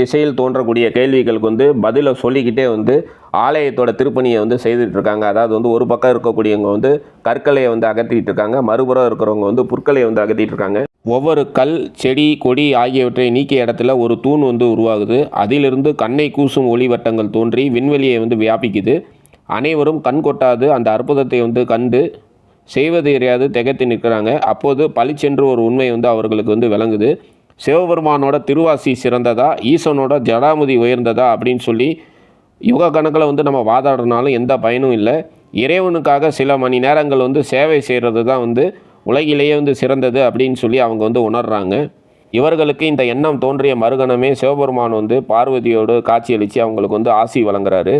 திசையில் தோன்றக்கூடிய கேள்விகளுக்கு வந்து பதிலை சொல்லிக்கிட்டே வந்து ஆலயத்தோட திருப்பணியை வந்து செய்துட்டு இருக்காங்க அதாவது வந்து ஒரு பக்கம் இருக்கக்கூடியவங்க வந்து கற்களையை வந்து அகற்றிட்டு இருக்காங்க மறுபுறம் இருக்கிறவங்க வந்து புற்களையை வந்து அகற்றிட்டு இருக்காங்க ஒவ்வொரு கல் செடி கொடி ஆகியவற்றை நீக்கிய இடத்துல ஒரு தூண் வந்து உருவாகுது. அதிலிருந்து கண்ணை கூசும் ஒளிவட்டங்கள் தோன்றி விண்வெளியை வந்து வியாபிக்குது. அனைவரும் கண் கொட்டாது அந்த அற்புதத்தை வந்து கண்டு செய்வது எறியாது திகத்து நிற்கிறாங்க. அப்போது பளிச்சென்று ஒரு உண்மை வந்து அவர்களுக்கு வந்து விளங்குது. சிவபெருமானோட திருவாசி சிறந்ததா? ஈசனோட ஜடாமுதி உயர்ந்ததா? அப்படின்னு சொல்லி யுக கணக்கில் வந்து நம்ம வாதாடுறனாலும் எந்த பயனும் இல்லை. இறைவனுக்காக சில மணி நேரங்கள் வந்து சேவை செய்கிறது தான் வந்து உலகிலேயே வந்து சிறந்தது அப்படின்னு சொல்லி அவங்க வந்து உணர்றாங்க. இவர்களுக்கு இந்த எண்ணம் தோன்றிய மறுகணமே சிவபெருமான் வந்து பார்வதியோடு காட்சியளித்து அவங்களுக்கு வந்து ஆசி வழங்குறாரு.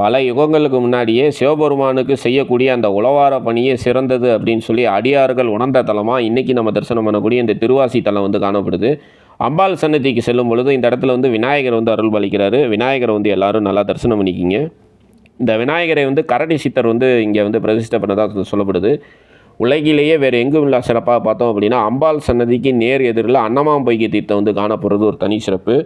பல யுகங்களுக்கு முன்னாடியே சிவபெருமானுக்கு செய்யக்கூடிய அந்த உளவார பணியே சிறந்தது அப்படின்னு சொல்லி அடியார்கள் உணர்ந்த தலமாக இன்றைக்கி நம்ம தரிசனம் பண்ணக்கூடிய இந்த திருவாசி தலம் வந்து காணப்படுது. அம்பாள் சன்னதிக்கு செல்லும் பொழுது இந்த இடத்துல வந்து விநாயகர் வந்து அருள் பலிக்கிறாரு. விநாயகரை வந்து எல்லாரும் நல்லா தரிசனம் பண்ணிக்கிங்க. இந்த விநாயகரை வந்து கரடி சித்தர் வந்து இங்கே வந்து பிரதிஷ்டை பண்ணதாக சொல்லப்படுது. உலகிலேயே வேறு எங்கும் இல்லா சிறப்பாக பார்த்தோம் அப்படின்னா அம்பாள் சன்னதிக்கு நேர் எதிரில் அன்னமாம்பொய்கை தீர்த்தம் வந்து காணப்படுறது ஒரு தனி சிறப்பு.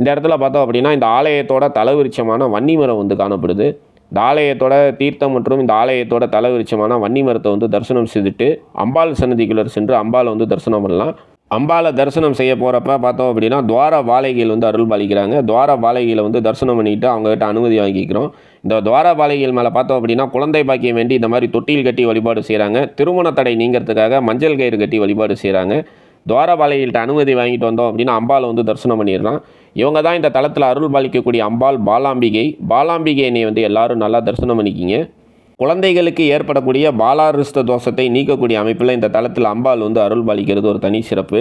இந்த இடத்துல பார்த்தோம் அப்படின்னா இந்த ஆலயத்தோட தலைவிருச்சமான வன்னி மரம் வந்து காணப்படுது. இந்த ஆலயத்தோட தீர்த்தம் மற்றும் இந்த ஆலயத்தோட தலைவிருச்சமான வன்னி மரத்தை வந்து தரிசனம் செய்துட்டு அம்பாள் சன்னதிக்குள்ளே சென்று அம்பாளை வந்து தரிசனம் பண்ணலாம். அம்பாளை தரிசனம் செய்ய போகிறப்ப பார்த்தோம் அப்படின்னா துவார பாலைகள் வந்து அருள் பாலிக்கிறாங்க துவார பாலைகளை வந்து தரிசனம் பண்ணிட்டு அவங்ககிட்ட அனுமதி வாங்கிக்கிறோம். இந்த துவார பாலைகள் மேலே பார்த்தோம் அப்படின்னா குழந்தை பாக்கியம் வேண்டி இந்த மாதிரி தொட்டில் கட்டி வழிபாடு செய்கிறாங்க திருமண தடை நீங்கிறதுக்காக மஞ்சள் கயிறு கட்டி வழிபாடு செய்கிறாங்க துவாரபாளையில்கிட்ட அனுமதி வாங்கிட்டு வந்தோம் அப்படின்னா அம்பாளை வந்து தரிசனம் பண்ணிடலாம் இவங்க தான் இந்த தளத்தில் அருள் பாலிக்கக்கூடிய அம்பாள் பாலாம்பிகை. பாலாம்பிகையினை வந்து எல்லாரும் நல்லா தரிசனம் பண்ணிக்கிங்க. குழந்தைகளுக்கு ஏற்படக்கூடிய பாலாரிஸ்த தோஷத்தை நீக்கக்கூடிய அமைப்பில் இந்த தளத்தில் அம்பாள் வந்து அருள் பாலிக்கிறது ஒரு தனி சிறப்பு.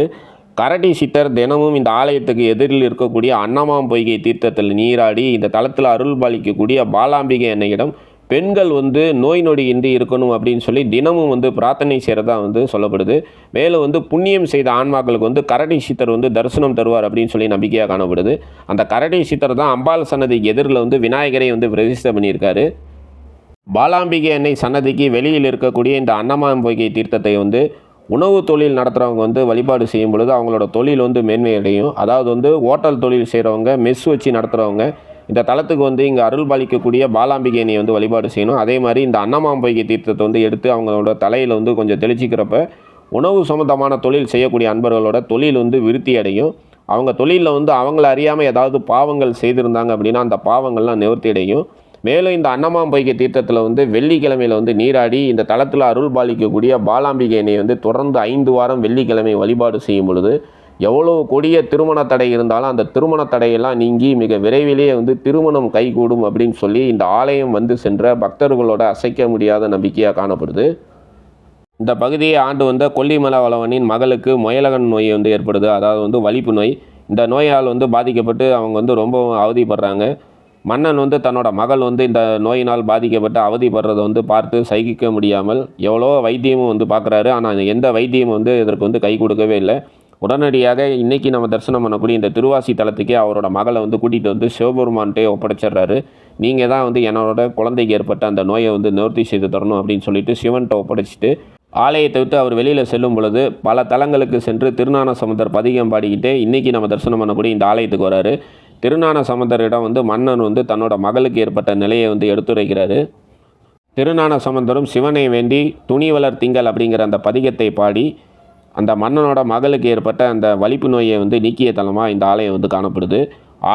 கரடி சித்தர் தினமும் இந்த ஆலயத்துக்கு எதிரில் இருக்கக்கூடிய அன்னமாம் பொய்கை தீர்த்தத்தில் நீராடி இந்த தளத்தில் அருள் பாலிக்கக்கூடிய பாலாம்பிகை என்னையிடம் பெண்கள் வந்து நோய் நொடி இன்றி இருக்கணும் அப்படின்னு சொல்லி தினமும் வந்து பிரார்த்தனை செய்கிறதா வந்து சொல்லப்படுது. மேலும் வந்து புண்ணியம் செய்த ஆன்மாக்களுக்கு வந்து கரடி சித்தர் வந்து தரிசனம் தருவார் அப்படின்னு சொல்லி நம்பிக்கையாக காணப்படுது. அந்த கரடி சித்தர் தான் அம்பாள் சன்னதிக்கு எதிரில் வந்து விநாயகரை வந்து பிரதிஷ்டை பண்ணியிருக்காரு. பாலாம்பிகை அன்னை சன்னதிக்கு வெளியில் இருக்கக்கூடிய இந்த அன்னமாம்பிகை தீர்த்தத்தை வந்து உணவு தொழில் நடத்துகிறவங்க வந்து வழிபாடு செய்யும் பொழுது அவங்களோட தொழில் வந்து மேன்மை அடையும் அதாவது வந்து ஹோட்டல் தொழில் செய்கிறவங்க மெஸ் வச்சு நடத்துகிறவங்க இந்த தலத்துக்கு வந்து இங்கே அருள் பாலிக்கக்கூடிய பாலாம்பிகை வந்து வழிபாடு செய்யணும். அதே மாதிரி இந்த அன்னமாம்பிகை தீர்த்தத்தை வந்து எடுத்து அவங்களோட தலையில் வந்து கொஞ்சம் தெளிச்சிக்கிறப்ப உணவு சம்மந்தமான தொழில் செய்யக்கூடிய அன்பர்களோட தொழில் வந்து விருத்தி அடையும். அவங்க தொழிலில் வந்து அவங்கள அறியாமல் ஏதாவது பாவங்கள் செய்திருந்தாங்க அப்படின்னா அந்த பாவங்கள்லாம் நிவர்த்தி அடையும். மேலும் இந்த அன்னமாம்பைக்கு தீர்த்தத்தில் வந்து வெள்ளிக்கிழமையில் வந்து நீராடி இந்த தளத்தில் அருள் பாலிக்கக்கூடிய பாலாம்பிகை எண்ணெயை வந்து தொடர்ந்து ஐந்து வாரம் வெள்ளிக்கிழமை வழிபாடு செய்யும் பொழுது எவ்வளோ கொடிய திருமண தடை இருந்தாலும் அந்த திருமண தடையெல்லாம் நீங்கி மிக விரைவிலேயே வந்து திருமணம் கைகூடும் அப்படின்னு சொல்லி இந்த ஆலயம் வந்து சென்ற பக்தர்களோட அசைக்க முடியாத நம்பிக்கையாக காணப்படுது. இந்த பகுதியை ஆண்டு வந்த கொல்லிமலை வளவனின் மகளுக்கு முயலகன் நோய் வந்து ஏற்படுது. அதாவது வந்து வலிப்பு நோய். இந்த நோயால் வந்து பாதிக்கப்பட்டு அவங்க வந்து ரொம்ப அவதிப்படுறாங்க. மன்னன் வந்து தன்னோட மகள் வந்து இந்த நோயினால் பாதிக்கப்பட்டு அவதிப்படுறதை வந்து பார்த்து சகிக்க முடியாமல் எவ்வளோ வைத்தியமும் வந்து பார்க்குறாரு. ஆனால் எந்த வைத்தியமும் வந்து இதற்கு வந்து கை கொடுக்கவே இல்லை. உடனடியாக இன்றைக்கி நம்ம தரிசனம் பண்ணக்கூடிய இந்த திருவாசி தலத்துக்கே அவரோட மகளை வந்து கூட்டிகிட்டு வந்து சிவபெருமான்ட்டே ஒப்படைச்சிடுறாரு. நீங்கள் தான் வந்து என்னோட குழந்தைக்கு ஏற்பட்ட அந்த நோயை வந்து நிவர்த்தி செய்து தரணும் அப்படின்னு சொல்லிட்டு சிவன்கிட்ட ஒப்படைச்சிட்டு ஆலயத்தை விட்டு அவர் வெளியில் செல்லும் பொழுது பல தலங்களுக்கு சென்று திருநான சமுதர் பதிகம் பாடிக்கிட்டே இன்றைக்கி நம்ம தரிசனம் பண்ணக்கூடிய இந்த ஆலயத்துக்கு வராரு. திருநான சமுதரிடம் வந்து மன்னன் வந்து தன்னோட மகளுக்கு ஏற்பட்ட நிலையை வந்து எடுத்துரைக்கிறாரு. திருநான சமுந்தரும் சிவனை வேண்டி துணிவலர் திங்கள் அப்படிங்கிற அந்த பதிகத்தை பாடி அந்த மன்னனோட மகளுக்கு ஏற்பட்ட அந்த வலிப்பு நோயை வந்து நீக்கிய தலமாக இந்த ஆலயம் வந்து காணப்படுது.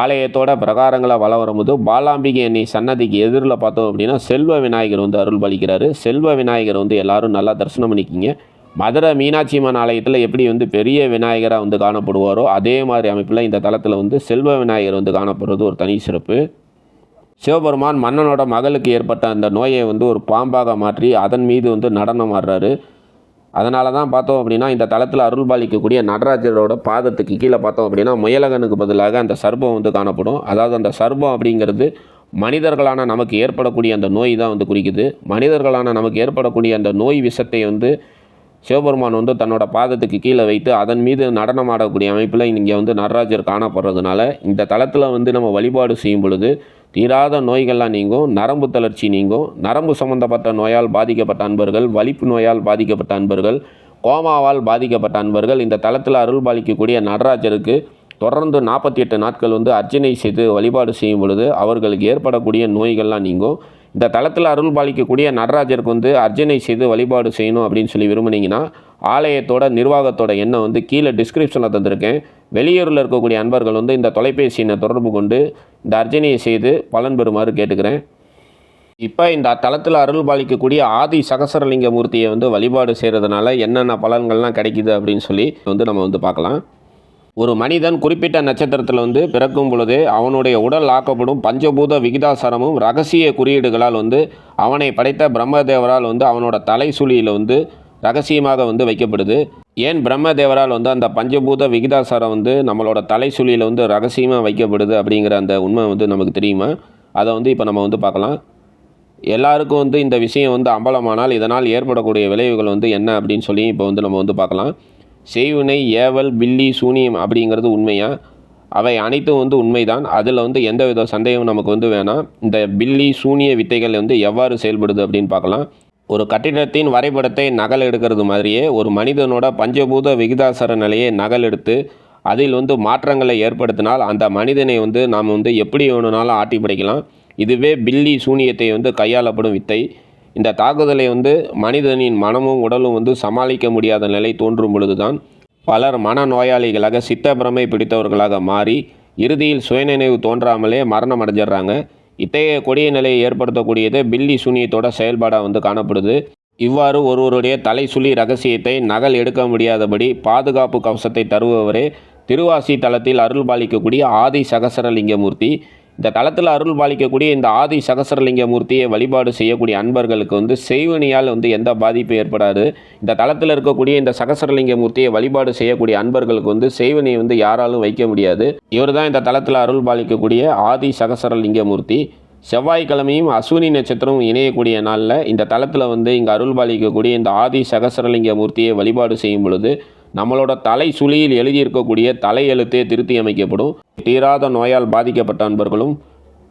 ஆலயத்தோட பிரகாரங்களை வள வரும்போது பாலாம்பிகை அன்னை சன்னதிக்கு எதிரில் பார்த்தோம் அப்படின்னா செல்வ விநாயகர் வந்து அருள் பலிக்கிறாரு செல்வ விநாயகர் வந்து எல்லாரும் நல்லா தரிசனம் பண்ணிக்கிங்க. மதுரை மீனாட்சி அம்மன் ஆலயத்தில் எப்படி வந்து பெரிய விநாயகராக வந்து காணப்படுவாரோ அதே மாதிரி அமைப்பில் இந்த தளத்தில் வந்து செல்வ விநாயகர் வந்து காணப்படுறது ஒரு தனி சிறப்பு. சிவபெருமான் மன்னனோட மகளுக்கு ஏற்பட்ட அந்த நோயை வந்து ஒரு பாம்பாக மாற்றி அதன் மீது வந்து நடனம் ஆடுறாரு. அதனால தான் பார்த்தோம் அப்படின்னா இந்த தளத்தில் அருள் பாலிக்கக்கூடிய நடராஜரோட பாதத்துக்கு கீழே பார்த்தோம் அப்படின்னா முயலகனுக்கு பதிலாக அந்த சர்பம் வந்து காணப்படும். அதாவது அந்த சர்பம் அப்படிங்கிறது மனிதர்களான நமக்கு ஏற்படக்கூடிய அந்த நோய் தான் வந்து குறிக்குது. மனிதர்களான நமக்கு ஏற்படக்கூடிய அந்த நோய் விஷத்தை வந்து சிவபெருமான் வந்து தன்னோட பாதத்துக்கு கீழே வைத்து அதன் மீது நடனம் ஆடக்கூடிய அமைப்பில் இங்கே வந்து நடராஜர் காணப்படுறதுனால இந்த தளத்தில் வந்து நம்ம வழிபாடு செய்யும் பொழுது தீராத நோய்கள்லாம் நீங்கும் நரம்பு தளர்ச்சி நீங்கும். நரம்பு சம்பந்தப்பட்ட நோயால் பாதிக்கப்பட்ட அன்பர்கள் வலிப்பு நோயால் பாதிக்கப்பட்ட அன்பர்கள் கோமாவால் பாதிக்கப்பட்ட அன்பர்கள் இந்த தளத்தில் அருள் பாலிக்கக்கூடிய நடராஜருக்கு தொடர்ந்து நாற்பத்தி எட்டு நாட்கள் வந்து அர்ச்சனை செய்து வழிபாடு செய்யும் பொழுது அவர்களுக்கு ஏற்படக்கூடிய நோய்கள்லாம் நீங்கும். இந்த தளத்தில் அருள் பாலிக்கக்கூடிய நடராஜருக்கு வந்து அர்ச்சனை செய்து வழிபாடு செய்யணும் அப்படின்னு சொல்லி விரும்புனீங்கன்னா ஆலயத்தோட நிர்வாகத்தோட எண்ணம் வந்து கீழே டிஸ்கிரிப்ஷனில் தந்திருக்கேன். வெளியூரில் இருக்கக்கூடிய அன்பர்கள் வந்து இந்த தொலைபேசி எண்ணை தொடர்பு கொண்டு இந்த அர்ச்சனையை செய்து பலன் பெறுமாறு கேட்டுக்கிறேன். இப்போ இந்த தளத்தில் அருள் பாலிக்கக்கூடிய ஆதி சகசரலிங்க மூர்த்தியை வந்து வழிபாடு செய்கிறதுனால என்னென்ன பலன்கள்லாம் கிடைக்குது அப்படின்னு சொல்லி வந்து நம்ம வந்து பார்க்கலாம். ஒரு மனிதன் குறிப்பிட்ட நட்சத்திரத்தில் வந்து பிறக்கும் பொழுது அவனுடைய உடல் ஆக்கப்படும் பஞ்சபூத விகிதாசாரமும் ரகசிய குறியீடுகளால் வந்து அவனை படைத்த பிரம்மதேவரால் வந்து அவனோட தலை சுழியில் வந்து ரகசியமாக வந்து வைக்கப்படுது. ஏன் பிரம்மதேவரால் வந்து அந்த பஞ்சபூத விகிதாசாரம் வந்து நம்மளோட தலை சுழியில் வந்து ரகசியமாக வைக்கப்படுது அப்படிங்கிற அந்த உண்மை வந்து நமக்கு தெரியுமா? அதை வந்து இப்போ நம்ம வந்து பார்க்கலாம். எல்லாருக்கும் வந்து இந்த விஷயம் வந்து அம்பலமானால் இதனால் ஏற்படக்கூடிய விளைவுகள் வந்து என்ன அப்படின்னு சொல்லி இப்போ வந்து நம்ம வந்து பார்க்கலாம். செய்வினை ஏவல் பில்லி சூனியம் அப்படிங்கிறது உண்மையா? அவை அனைத்தும் வந்து உண்மைதான். அதில் வந்து எந்த வித சந்தேகமும் நமக்கு வந்து வேணாம். இந்த பில்லி சூனிய வித்தைகள் வந்து எவ்வாறு செயல்படுது அப்படின்னு பார்க்கலாம். ஒரு கட்டிடத்தின் வரைபடத்தை நகல் எடுக்கிறது மாதிரியே ஒரு மனிதனோட பஞ்சபூத விகிதாசர நிலையை நகல் எடுத்து அதில் வந்து மாற்றங்களை ஏற்படுத்தினால் அந்த மனிதனை வந்து நாம் வந்து எப்படி வேணும்னாலும் ஆட்டி படைக்கலாம். இதுவே பில்லி சூனியத்தை வந்து கையாளப்படும் வித்தை. இந்த தாக்குதலை வந்து மனிதனின் மனமும் உடலும் வந்து சமாளிக்க முடியாத நிலை தோன்றும் பொழுதுதான் பலர் மனநோயாளிகளாக சித்த பிரமை பிடித்தவர்களாக மாறி இறுதியில் சுயநினைவு தோன்றாமலே மரணம் அடைஞ்சிடுறாங்க. இத்தகைய கொடிய நிலையை ஏற்படுத்தக்கூடியது பில்லி சூனியத்தோட செயல்பாடாக வந்து காணப்படுது. இவ்வாறு ஒருவருடைய தலை சுழி ரகசியத்தை நகல் எடுக்க முடியாதபடி பாதுகாப்பு கவசத்தை தருபவரே திருவாசி தலத்தில் அருள் பாலிக்கக்கூடிய ஆதி சகசரலிங்கமூர்த்தி. இந்த தளத்தில் அருள் பாலிக்கக்கூடிய இந்த ஆதி சகசரலிங்க மூர்த்தியை வழிபாடு செய்யக்கூடிய அன்பர்களுக்கு வந்து செய்வனியால் வந்து எந்த பாதிப்பும் ஏற்படாது. இந்த தளத்தில் இருக்கக்கூடிய இந்த சகசரலிங்க மூர்த்தியை வழிபாடு செய்யக்கூடிய அன்பர்களுக்கு வந்து செய்வனியை வந்து யாராலும் வைக்க முடியாது. இவர் தான் இந்த தளத்தில் அருள் பாலிக்கக்கூடிய ஆதி சகசரலிங்க மூர்த்தி. செவ்வாய்க்கிழமையும் அஸ்வினி நட்சத்திரம் இணையக்கூடிய நாளில் இந்த தளத்தில் வந்து இங்கே அருள்பாலிக்கக்கூடிய இந்த ஆதி சகசரலிங்க மூர்த்தியை வழிபாடு செய்யும் பொழுது நம்மளோட தலை சுழியில் எழுதியிருக்கக்கூடிய தலை எழுத்தே திருத்தி அமைக்கப்படும். தீராத நோயால் பாதிக்கப்பட்ட அன்பர்களும்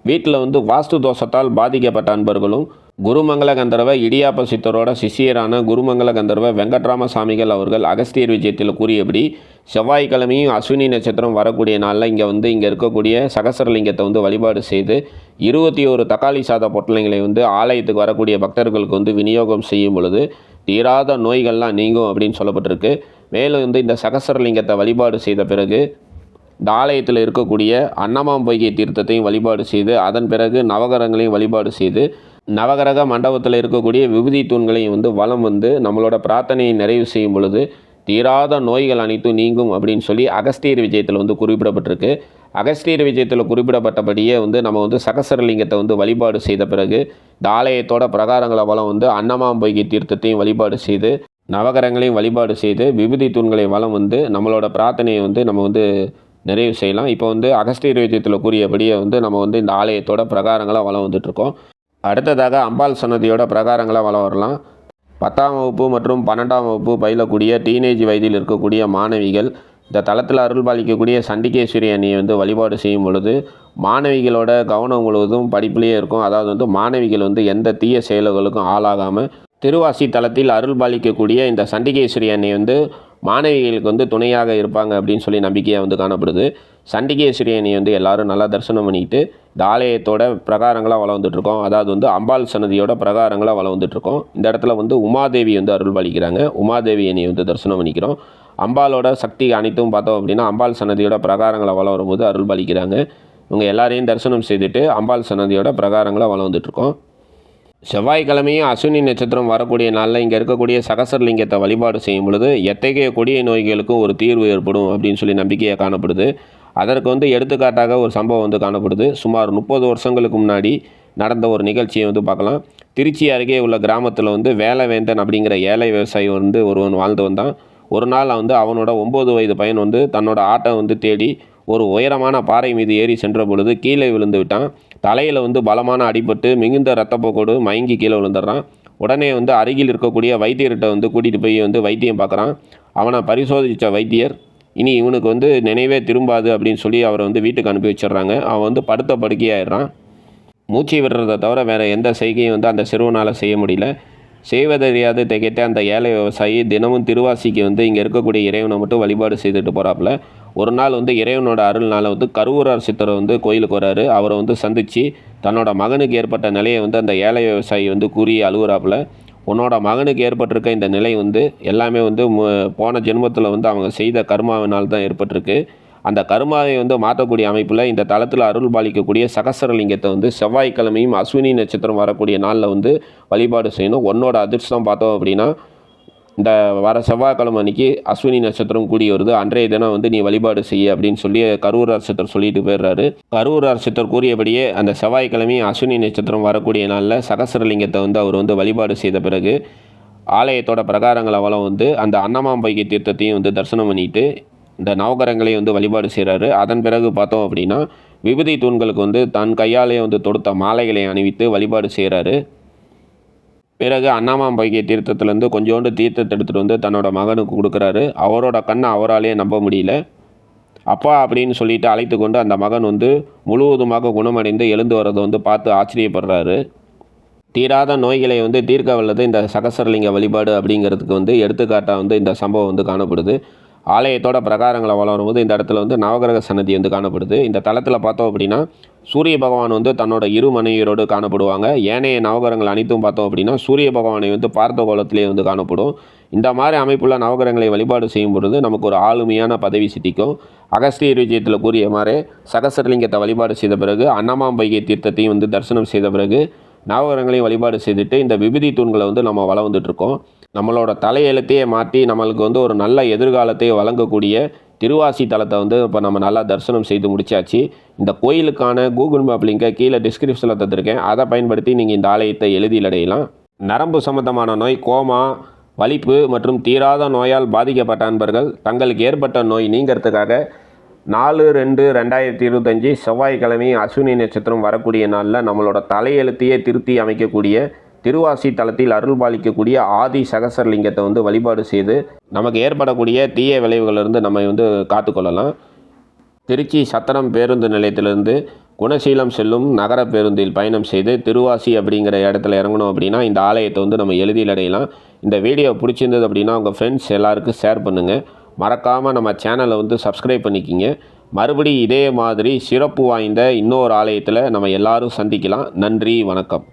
வீட்டில் வந்து வாஸ்து தோஷத்தால் பாதிக்கப்பட்ட அன்பர்களும் குருமங்கல கந்தர்வ இடியாப்ப சித்தரோட சிஷியரான குருமங்கல கந்தர்வ வெங்கட்ராம சாமிகள் அவர்கள் அகஸ்தியர் விஜயத்தில் கூறியபடி செவ்வாய்க்கிழமையும் அஸ்வினி நட்சத்திரம் வரக்கூடிய நாளில் இங்கே வந்து இங்கே இருக்கக்கூடிய சகசரலிங்கத்தை வந்து வழிபாடு செய்து இருபத்தி ஒரு தக்காளி சாத பொட்டலைங்களை வந்து ஆலயத்துக்கு வரக்கூடிய பக்தர்களுக்கு வந்து விநியோகம் செய்யும் பொழுது தீராத நோய்கள்லாம் நீங்கும் அப்படின்னு சொல்லப்பட்டிருக்கு. மேலும் வந்து இந்த சகசரலிங்கத்தை வழிபாடு செய்த பிறகு இந்த ஆலயத்தில் இருக்கக்கூடிய அன்னமாம்பொய்கை தீர்த்தத்தையும் வழிபாடு செய்து அதன் பிறகு நவகரங்களையும் வழிபாடு செய்து நவகரக மண்டபத்தில் இருக்கக்கூடிய விபூதி தூண்களையும் வந்து வலம் வந்து நம்மளோட பிரார்த்தனையை நிறைவு செய்யும் பொழுது தீராத நோய்கள் அனைத்தும் நீங்கும் அப்படின்னு சொல்லி அகஸ்தியர் விஜயத்தில் வந்து குறிப்பிடப்பட்டிருக்கு. அகஸ்தியர் விஜயத்தில் குறிப்பிடப்பட்டபடியே வந்து நம்ம வந்து சகசரலிங்கத்தை வந்து வழிபாடு செய்த பிறகு இந்த ஆலயத்தோட பிரகாரங்களை வலம் வந்து அன்னமாம்பொய்கை தீர்த்தத்தையும் வழிபாடு செய்து நவகரங்களையும் வழிபாடு செய்து விபூதி தூண்களை வளம் வந்து நம்மளோட பிரார்த்தனையை வந்து நம்ம வந்து நிறைவு செய்யலாம். இப்போ வந்து அகஸ்தியர் வைத்தியத்தில் கூறியபடியே வந்து நம்ம வந்து இந்த ஆலயத்தோட பிரகாரங்களாக வளம் வந்துட்ருக்கோம் அடுத்ததாக அம்பாள் சன்னதியோட பிரகாரங்களாக வளம் வரலாம். பத்தாம் வகுப்பு மற்றும் பன்னெண்டாம் வகுப்பு பயிலக்கூடிய டீனேஜ் வயதில் இருக்கக்கூடிய மாணவிகள் இந்த தளத்தில் அருள்பாலிக்கக்கூடிய சண்டிகேஸ்வரி அணியை வந்து வழிபாடு செய்யும் பொழுது மாணவிகளோட கவனம் முழுவதும் படிப்புலேயே இருக்கும். அதாவது வந்து மாணவிகள் வந்து எந்த தீய செயல்களுக்கும் ஆளாகாமல் திருவாசி தலத்தில் அருள்பாலிக்கக்கூடிய இந்த சண்டிகேஸ்வரி அன்னை வந்து மாணவிகளுக்கு வந்து துணையாக இருப்பாங்க அப்படின்னு சொல்லி நம்பிக்கையாக வந்து காணப்படுது. சண்டிகேஸ்வரி அன்னை வந்து எல்லாரும் நல்லா தரிசனம் பண்ணிக்கிட்டு இந்த ஆலயத்தோட பிரகாரங்களாக வளம் அதாவது வந்து அம்பாள் சன்னதியோட பிரகாரங்களாக வளம் இந்த இடத்துல வந்து உமாதேவி வந்து அருள்பாலிக்கிறாங்க உமாதேவி அன்னை வந்து தரிசனம் பண்ணிக்கிறோம். அம்பாலோட சக்தி அனைத்தும் பார்த்தோம் அப்படின்னா அம்பாள் சன்னதியோட பிரகாரங்களை வளம் வரும்போது அருள்பாலிக்கிறாங்க இவங்க எல்லாரையும் தரிசனம் செய்துட்டு அம்பாள் சன்னதியோட பிரகாரங்களாக வளர்ந்துட்டுருக்கோம். செவ்வாய்க்கிழமையும் அஸ்வினி நட்சத்திரம் வரக்கூடிய நாளில் இங்கே இருக்கக்கூடிய சகசரலிங்கத்தை வழிபாடு செய்யும் பொழுது எத்தகைய கொடிய நோய்களுக்கும் ஒரு தீர்வு ஏற்படும் அப்படின்னு சொல்லி நம்பிக்கையாக காணப்படுது. அதற்கு வந்து எடுத்துக்காட்டாக ஒரு சம்பவம் வந்து காணப்படுது. சுமார் முப்பது வருஷங்களுக்கு முன்னாடி நடந்த ஒரு நிகழ்ச்சியை வந்து பார்க்கலாம். திருச்சி அருகே உள்ள கிராமத்தில் வந்து வேலவேந்தன் அப்படிங்கிற ஏழை விவசாயி வந்து ஒருவன் வாழ்ந்து வந்தான். ஒரு நாள் வந்து அவனோட ஒம்பது வயது பையன் வந்து தன்னோட ஆட்டை வந்து தேடி ஒரு உயரமான பாறை மீது ஏறி சென்ற பொழுது கீழே விழுந்து விட்டான். தலையில் வந்து பலமான அடிபட்டு மிகுந்த ரத்தப்போக்கோடு மயங்கி கீழே விழுந்துடுறான். உடனே வந்து அருகில் இருக்கக்கூடிய வைத்தியர்கிட்ட வந்து கூட்டிகிட்டு போய் வந்து வைத்தியம் பார்க்குறான். அவனை பரிசோதித்த வைத்தியர் இனி இவனுக்கு வந்து நினைவே திரும்பாது அப்படின்னு சொல்லி அவரை வந்து வீட்டுக்கு அனுப்பி வச்சிடுறாங்க. அவன் வந்து படுத்த படுக்கையாயிடுறான். மூச்சு விடுறதை தவிர வேறு எந்த செய்கையும் வந்து அந்த சிறுவனால் செய்ய முடியல. செய்வதறியாது திகைத்த அந்த ஏழை விவசாயி தினமும் திருவாசிக்கு வந்து இங்கே இருக்கக்கூடிய இறைவனை மட்டும் வழிபாடு செய்துட்டு போகிறாப்புல ஒரு நாள் வந்து இறைவனோட அருள்னால் வந்து கருவூரார் சித்தரை வந்து கோயிலுக்கு வராரு. அவரை வந்து சந்தித்து தன்னோட மகனுக்கு ஏற்பட்ட நிலையை வந்து அந்த ஏழை விவசாயி வந்து கூறி அழுகுறாப்புல. உன்னோட மகனுக்கு ஏற்பட்டிருக்க இந்த நிலை வந்து எல்லாமே வந்து போன ஜென்மத்தில் வந்து அவங்க செய்த கர்மாவினால் தான் ஏற்பட்டிருக்கு. அந்த கருமாவை வந்து மாற்றக்கூடிய அமைப்பில் இந்த தளத்தில் அருள் பாலிக்கக்கூடிய சகசரலிங்கத்தை வந்து செவ்வாய்க்கிழமையும் அஸ்வினி நட்சத்திரம் வரக்கூடிய நாளில் வந்து வழிபாடு செய்யணும். உன்னோட அதிர்ஷ்டம் பார்த்தோம் அப்படின்னா இந்த வர செவ்வாய்க்கிழமை அன்னைக்கு அஸ்வினி நட்சத்திரம் கூடி வருது. அன்றைய தினம் வந்து நீ வழிபாடு செய்ய அப்படின்னு சொல்லி கரூர் அரசத்தர் சொல்லிட்டு போயிடுறாரு. கரூர் சித்தர் கூறியபடியே அந்த செவ்வாய்க்கிழமை அஸ்வினி நட்சத்திரம் வரக்கூடிய நாளில் சகசரலிங்கத்தை வந்து அவர் வந்து வழிபாடு செய்த பிறகு ஆலயத்தோட பிரகாரங்கள் அவலம் வந்து அந்த அன்னமாம்பைக்கு தீர்த்தத்தையும் வந்து தரிசனம் பண்ணிட்டு இந்த நவகரங்களையும் வந்து வழிபாடு செய்கிறாரு அதன் பிறகு பார்த்தோம் அப்படின்னா விபதி தூண்களுக்கு வந்து தன் கையாலே வந்து தொடுத்த மாலைகளை அணிவித்து வழிபாடு செய்கிறாரு பிறகு அண்ணாமாம்பைகை தீர்த்தத்துலேருந்து கொஞ்சோண்டு தீர்த்தத்தை எடுத்துகிட்டு வந்து தன்னோட மகனுக்கு கொடுக்குறாரு. அவரோட கண்ணை அவராலேயே நம்ப முடியல. அப்பா அப்படின்னு சொல்லிட்டு அழைத்து கொண்டு அந்த மகன் வந்து முழுவதுமாக குணமடைந்து எழுந்து வரதை வந்து பார்த்து ஆச்சரியப்படுறாரு. தீராத நோய்களை வந்து தீர்க்க வல்லது இந்த சகசரலிங்க வழிபாடு அப்படிங்கிறதுக்கு வந்து எடுத்துக்காட்டாக வந்து இந்த சம்பவம் வந்து காணப்படுது. ஆலயத்தோட பிரகாரங்களை வளரும் போது இந்த இடத்துல வந்து நவகிரக சன்னதி வந்து காணப்படுது. இந்த தளத்தில் பார்த்தோம் அப்படின்னா சூரிய பகவான் வந்து தன்னோட இரு மனைவியரோடு காணப்படுவாங்க. ஏனைய நவகரங்கள் அனைத்தும் பார்த்தோம் அப்படின்னா சூரிய பகவானை வந்து பார்த்த கோலத்திலே வந்து காணப்படும். இந்த மாதிரி அமைப்புள்ள நவகரங்களை வழிபாடு செய்யும் பொழுது நமக்கு ஒரு ஆளுமையான பதவி சித்திக்கும். அகஸ்தியர் விஜயத்தில் கூறிய மாதிரி சகசரலிங்கத்தை வழிபாடு செய்த பிறகு அன்னமாம்பைகை தீர்த்தத்தையும் வந்து தரிசனம் செய்த பிறகு நவகரங்களையும் வழிபாடு செய்துட்டு இந்த விபதி தூண்களை வந்து நம்ம வளம் நம்மளோட தலையெழுத்தையே மாற்றி நம்மளுக்கு வந்து ஒரு நல்ல எதிர்காலத்தை வழங்கக்கூடிய திருவாசி தலத்தை வந்து இப்போ நம்ம நல்லா தரிசனம் செய்து முடிச்சாச்சு. இந்த கோயிலுக்கான கூகுள் மேப் லிங்கை கீழே டிஸ்கிரிப்ஷனில் தந்திருக்கேன். அதை பயன்படுத்தி நீங்கள் இந்த ஆலயத்தை எழுதியில் அடையலாம் நரம்பு சம்பந்தமான நோய் கோமா வலிப்பு மற்றும் தீராத நோயால் பாதிக்கப்பட்ட அன்பர்கள் தங்களுக்கு ஏற்பட்ட நோய் நீங்கிறதுக்காக நாலு ரெண்டு ரெண்டாயிரத்தி இருபத்தஞ்சி செவ்வாய்க்கிழமை அஸ்வினி நட்சத்திரம் வரக்கூடிய நாளில் நம்மளோட தலையெழுத்தையே திருத்தி அமைக்கக்கூடிய திருவாசி தலத்தில் அருள்பாலிக்கக்கூடிய ஆதி சகசரலிங்கத்தை வந்து வழிபாடு செய்து நமக்கு ஏற்படக்கூடிய தீய விளைவுகளிலிருந்து நம்ம வந்து காத்துக்கொள்ளலாம். திருச்சி சத்திரம் பேருந்து நிலையத்திலிருந்து குணசீலம் செல்லும் நகர பேருந்தில் பயணம் செய்து திருவாசி அப்படிங்கிற இடத்துல இறங்கணும் அப்படின்னா இந்த ஆலயத்தை வந்து நம்ம எளிதில் அடையலாம். இந்த வீடியோ பிடிச்சிருந்தது அப்படின்னா உங்கள் ஃப்ரெண்ட்ஸ் எல்லாருக்கும் ஷேர் பண்ணுங்கள் மறக்காமல் நம்ம சேனலை வந்து சப்ஸ்கிரைப் பண்ணிக்கிங்க. மறுபடி இதே மாதிரி சிறப்பு வாய்ந்த இன்னொரு ஆலயத்தில் நம்ம எல்லாரும் சந்திக்கலாம். நன்றி வணக்கம்.